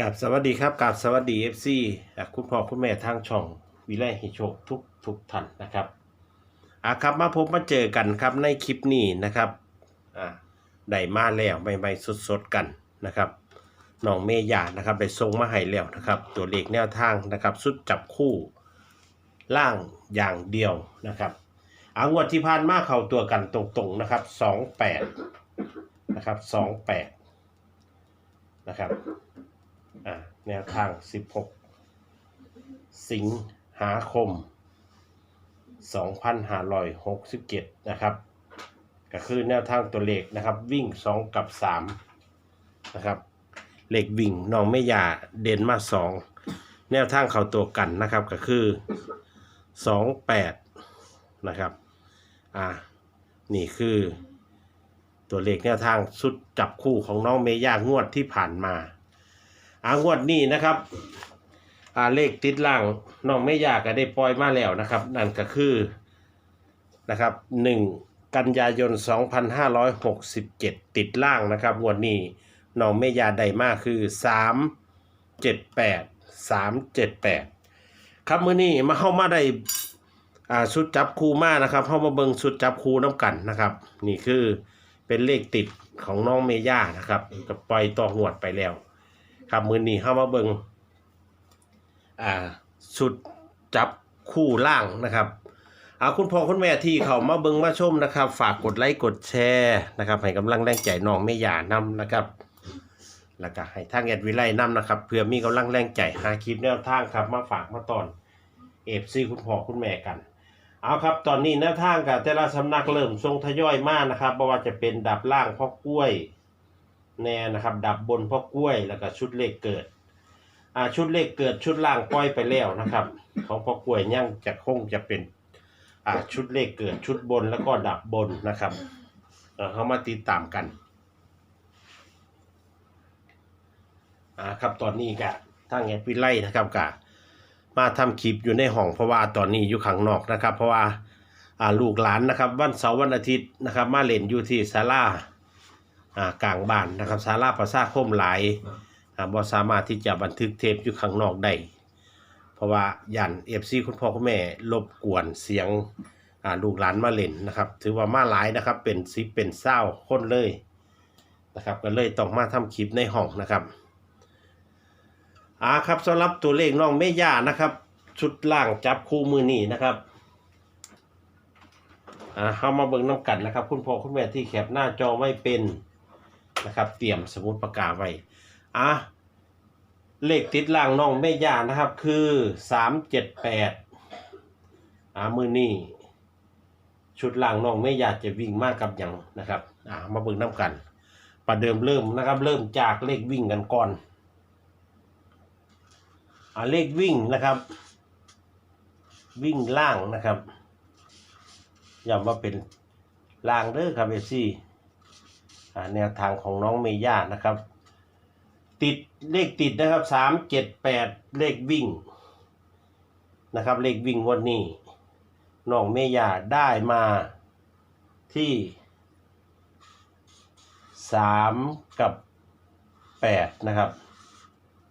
กับสวัสดีครับกับสวัสดีเอฟซีคุณพ่อคุณแม่ทางช่องวิไลห้โชคทุกทุกท่านนะครับอะครับมาพบมาเจอกันครับในคลิปนี้นะครับอ่าได้มาแล้วใหม่ๆสดๆกันนะครับน้องเมยานะครับได้ส่งมาให้แล้วนะครับ ตัวเลขแนวทางนะครับสุดจับคู่ล่างอย่างเดียวนะครับอางวดที่ผ่านมาเข้าตัวกันตรงๆนะครับสองแปดนะครับสองแปดนะครับ อ่าแนวทาง 16 สิงหาคม 2567 นะครับ ก็คือแนวทางตัวเลขนะครับ วิ่ง 2 กับ 3 นะครับ เลขวิ่งน้องไม่ยาเด่นมา 2 แนวทางเขาตัวกันนะครับก็คือ 28 นะครับ อ่า นี่คือตัวเลขแนวทางสุดจับคู่ของน้องเมย่างวดที่ผ่านมา อางวดนี้นะครับอาเลขติดล่างน้องไม่ยากก็ได้ปล่อยมาแล้วนะครับ นั่นก็คือนะครับหนึ่งกันยายน 2567 ติดล่างนะครับงวดนี้น้องไม่ยาใดมากคือ 378 378 ครับมื้อนี้มาเข้ามาได้อ่าชุดจับคู่มานะครับเข้ามาเบิงชุดจับคู่น้ำกันนะครับ นี่คือเป็นเลขติดของน้องเมย่านะครับก็ปล่อยต่อหวดไปแล้ว ครับมือนี้เข้ามาเบิงอ่าสุดจับคู่ล่างนะครับเอาคุณพ่อคุณแม่ที่เขามาเบิงมาชมนะครับ ฝากกดไลค์กดแชร์นะครับ ให้กำลังแรงใจน้องไม่หย่านำนะครับแล้วก็ให้ทางแอดวิไลนำนะครับเพื่อมีกำลังแรงใจหาคลิปแนวทางครับ มาฝากมาตอนเอฟซีคุณพ่อคุณแม่กัน เอาครับ ตอนนี้แนวทางกับแต่ละสำนักเริ่มทรงทยอยมากนะครับไม่ว่าจะเป็นดับล่างพ่อกล้วย แน่นะครับ ดับบนพ่อกล้วยแล้วก็ชุดเลขเกิดอ่าชุดเลขเกิดชุดล่างปล่อยไปแล้วนะครับ ของพ่อกล้วยยังจะคงจะเป็นอ่าชุดเลขเกิดชุดบนแล้วก็ดับบนนะครับเออเขามาติดตามกันอ่าครับตอนนี้กะทางแอปวิไลนะครับกะมาทำคลิปอยู่ในห้องเพราะว่าตอนนี้อยู่ข้างนอกนะครับ เพราะว่าอ่าลูกหลานนะครับ วันเสาร์วันอาทิตย์นะครับ มาเล่นอยู่ที่ศาลา กลางบ้านนะครับศาลาประสาคมหลายอ่าบ่สามารถที่จะบันทึกเทปอยู่ข้างนอกได้เพราะว่ายันเอฟซีคุณพ่อคุณแม่รบกวนเสียงอ่าลูกหลานมาเล่นนะครับ ถือว่ามาหลายนะครับ เป็นซิเป็นเศร้าคนเลยนะครับ ก็เลยต้องมาทำคลิปในห้องนะครับอ่าครับสำหรับตัวเลขน้องเมย่านะครับ ชุดล่างจับคู่มือนี่นะครับอ่าเข้ามาเบิ่งน้ำกันนะครับ คุณพ่อคุณแม่ที่แคปหน้าจอไม่เป็น นะครับ เตรียมสมุดปากกาไว้อะเลขติดล่างน้องแม่ย่านะครับ คือสามเจ็ดแปดอ่ามือนี่ชุดล่างน้องแม่ย่าจะวิ่งมากกับหยังนะครับ อ่ามาเบิ่งน้ำกัน ประเดิมเริ่มนะครับ เริ่มจากเลขวิ่งกันก่อน อ่าเลขวิ่งนะครับ วิ่งล่างนะครับย้ำว่าเป็นล่างเด้อครับเอซี่ แนวทางของน้องเมย่านะครับ ติดเลขติดนะครับสามเจ็ดแปดเลขวิ่งนะครับ เลขวิ่งวันนี้น้องเมย่าได้มาที่สามกับแปดนะครับ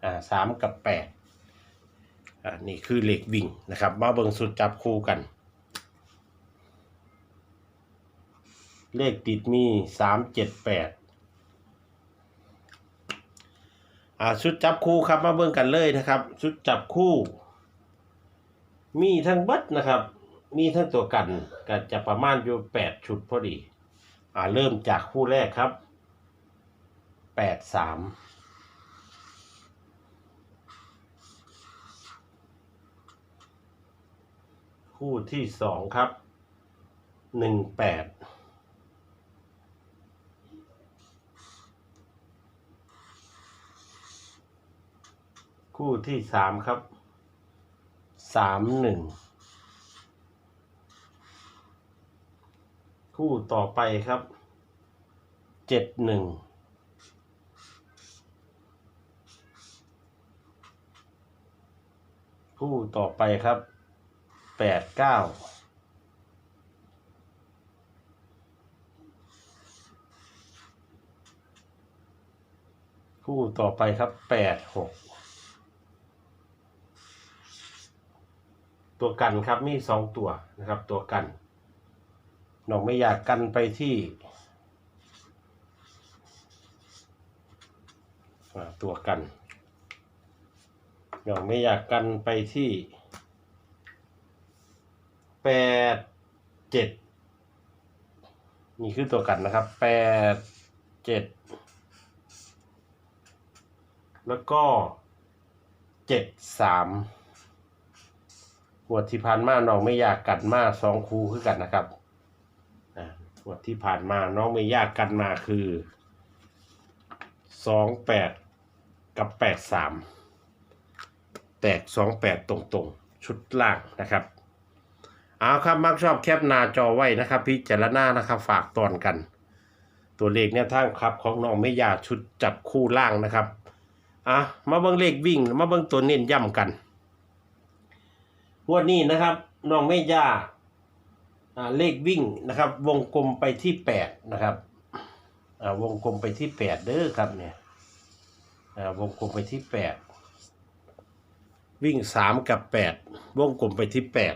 อ่าสามกับแปดอ่านี่คือเลขวิ่งนะครับ มาเบิ่งสุดจับคู่กัน เลขติดมีสามเจ็ดแปดอ่าชุดจับคู่ครับมาเบิ่งกันเลยนะครับ ชุดจับคู่ มีทั้งบัดนะครับ มีทั้งตัวกันก็จะประมาณอยู่แปดชุดพอดีอ่าเริ่มจากคู่แรกครับแปดสามคู่ที่สองครับหนึ่งแปด คู่ที่สามครับสามหนึ่งคู่ต่อไปครับเจ็ดหนึ่งคู่ต่อไปครับแปดเก้าคู่ต่อไปครับแปดหก ตัวกันครับมีสองตัวนะครับ ตัวกันน้องไม่อยากกันไปที่ตัวกันน้องไม่อยากกันไปที่แปดเจ็ดนี่คือตัวกันนะครับแปดเจ็ดแล้วก็เจ็ดสาม วดที่ผ่านมาน้องไม่อยากกันมาสองคูคือกันนะครับอ่าหัวดที่ผ่านมาน้องไม่อยากกันมาคือสองแปดกับแปดสามแตกสองแปดตรงๆ ชุดล่างนะครับเอาครับมักชอบแคปหน้าจอไว้นะครับพิจารณานะครับฝากตอนกัน ตัวเลขเนี่ยทางครับของน้องไม่ยาชุดจับคู่ล่างนะครับอะมาเบิ่งเลขวิ่งมาเบิ่งตัวเน้นย่ำกัน งวดนี้นะครับน้องไม่ยาอ่าเลขวิ่งนะครับ วงกลมไปที่แปดนะครับวงกลมไปที่แปดเด้อครับเนี่ยวงกลมไปที่แปดวิ่งสามกับแปดวงกลมไปที่แปด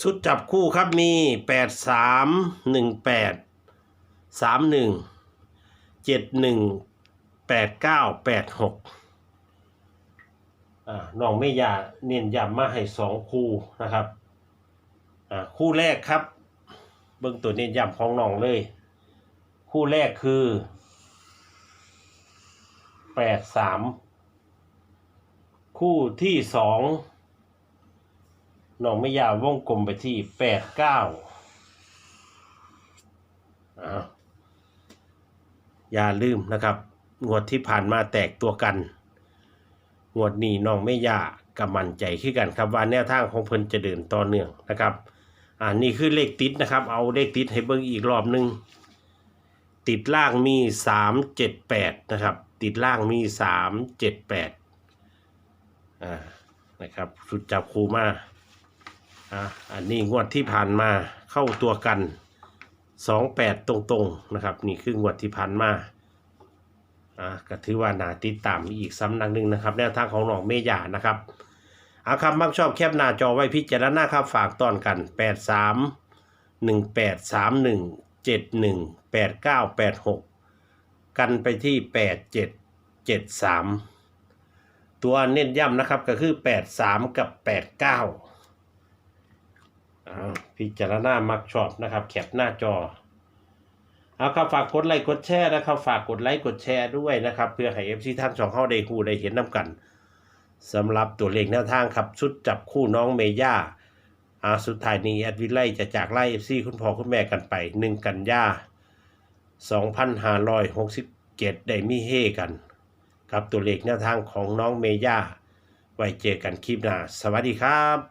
ชุดจับคู่ครับมีแปดสามหนึ่งแปดสามหนึ่งเจ็ดหนึ่งแปดเก้าแปดหก น้องไม่ยาเน้นย้ำมาให้สองคู่นะครับคู่แรกครับ เบื้องตัวเน้นย้ำของน้องเลย คู่แรกคือแปดสามคู่ที่สองน้องไม่ยาวงกลมไปที่แปดเก้าอย่าลืมนะครับ งวดที่ผ่านมาแตกตัวกัน งวดนี้น้องไม่ยากกับมั่นใจขึ้นกันครับว่าแนวทางของเพิ่นจะเดินต่อเนื่องนะครับอ่านี่คือเลขติดนะครับ เอาเลขติดให้เบิ่งอีกรอบหนึ่งติดล่างมีสามเจ็ดแปดนะครับ ติดล่างมีสามเจ็ดแปดอ่านะครับสุดจับคูมาอ่าอันนี้งวดที่ผ่านมาเข้าตัวกันสองแปดตรงๆนะครับ นี่คืองวดที่ผ่านมา อ่าก็ถือว่านาติดตามอีกสำนักหนึ่งนะครับแนวทางของหนองเมยานะครับเอาครับมักชอบแคบหน้าจอไว้พิจารณาครับฝากตอนกัน 8 3 1 8 3 1 7 1 8 9 8 6 กันไปที่ 8 7 7 3 ตัวเน้นย้ำนะครับก็คือ 8 3 กับ 8 9อ่าพิจารณามักชอบนะครับ แคปหน้าจอ เอาครับฝากกดไลค์กดแชร์นะครับ ฝากกดไลค์กดแชร์ด้วยนะครับ เพื่อให้เอฟซีท่านสองเข้าได้คู่ได้เห็นน้ำกันสำหรับตัวเลขแนวทางครับชุดจับคู่น้องเมย่าอาสุดท้ายนี้แอดวิไลจะจากไล่เอฟซีคุณพ่อคุณแม่กันไปหนึ่งกันยาสองพันห้าร้อยหกสิบเจ็ดได้มีเฮกัน กับตัวเลขแนวทางของน้องเมย่า ไว้เจอกันคลิปหน้า สวัสดีครับ